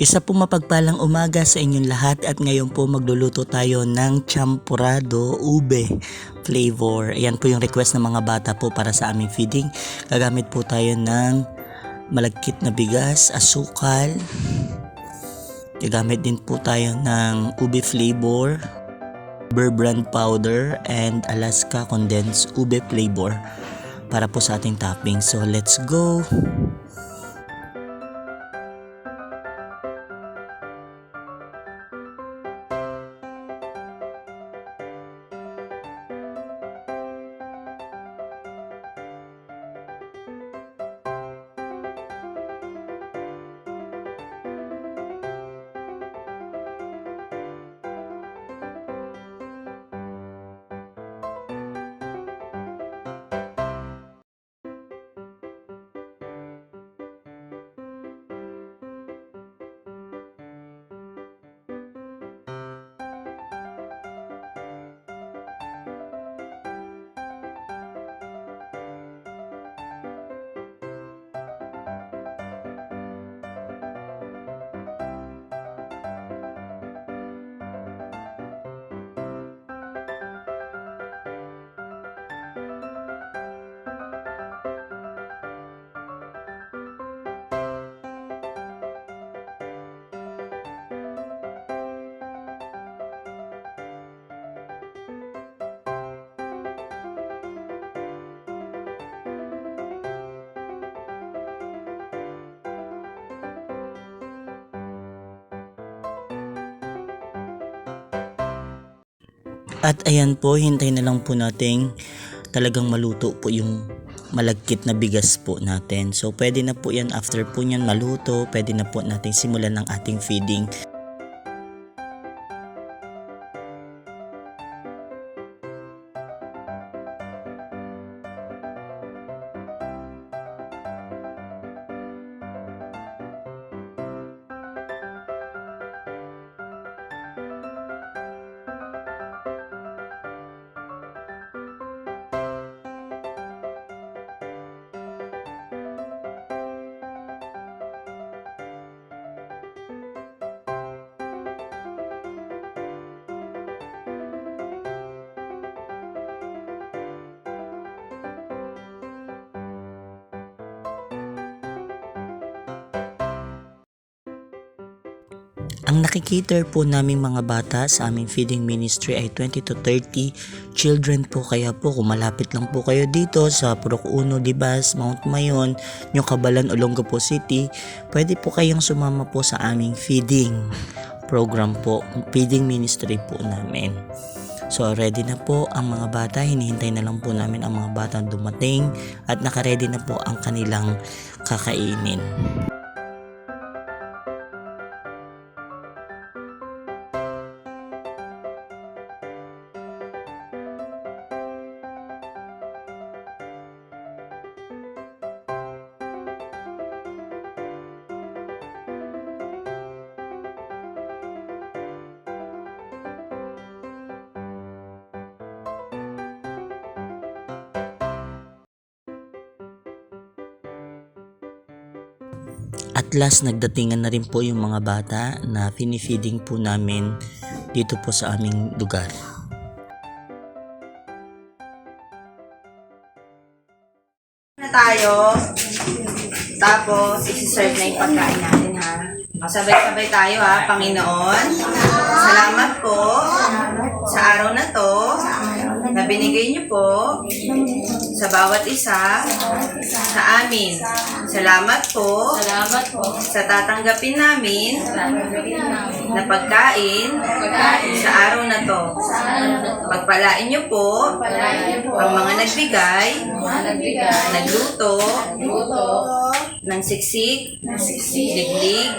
Isa po mapagpalang umaga sa inyong lahat at ngayon po magluluto tayo ng champurado ube flavor. Ayan po yung request ng mga bata po para sa aming feeding. Gagamit po tayo ng malagkit na bigas, asukal. Gagamit din po tayo ng ube flavor, Burr brand powder, and Alaska condensed ube flavor para po sa ating topping. So let's go! At ayan po, hintay na lang po nating talagang maluto po yung malagkit na bigas po natin. So pwede na po yan after po yan maluto, pwede na po nating simulan ng ating feeding. Ang nakikater po naming mga bata sa aming feeding ministry ay 20 to 30 children po. Kaya po kung malapit lang po kayo dito sa Purok Uno, Libas, Mount Mayon, New Cabalan, Olongapo City, pwede po kayong sumama po sa aming feeding program po, feeding ministry po namin. So ready na po ang mga bata, hinihintay na lang po namin ang mga bata dumating at nakaredy na po ang kanilang kakainin. At last, nagdatingan na rin po yung mga bata na finifeeding po namin dito po sa aming lugar. na tayo. Tapos, isi-serve na yung pagkain natin, ha? Sabay-sabay tayo, ha? Panginoon, salamat po sa araw na to na binigay niyo po sa bawat isa sa amin. Salamat po. Salamat po. sa tatanggapin namin na pagkain sa araw na to. Pagpalain niyo po ang mga nagbigay, Mga nagluto, luto, ng siksik, liglig,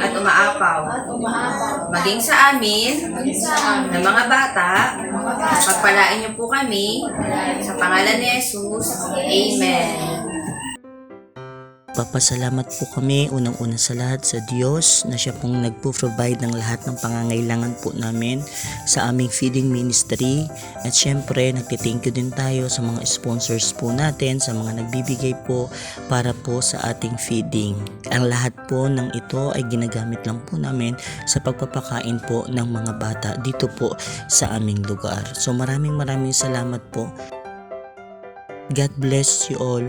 at umaapaw. at umaapaw. Maging sa amin, Maging sa amin, ng mga bata, mga bata, pagpalain niyo po kami, sa pangalan ni Jesus, Amen. Nagpapasalamat po kami unang-una sa lahat sa Diyos na siya pong nagpo-provide ng lahat ng pangangailangan po namin sa aming feeding ministry. At syempre, nagtithank you din tayo sa mga sponsors po natin, sa mga nagbibigay po para po sa ating feeding. Ang lahat po ng ito ay ginagamit lang po namin sa pagpapakain po ng mga bata dito po sa aming lugar. So maraming maraming salamat po. God bless you all.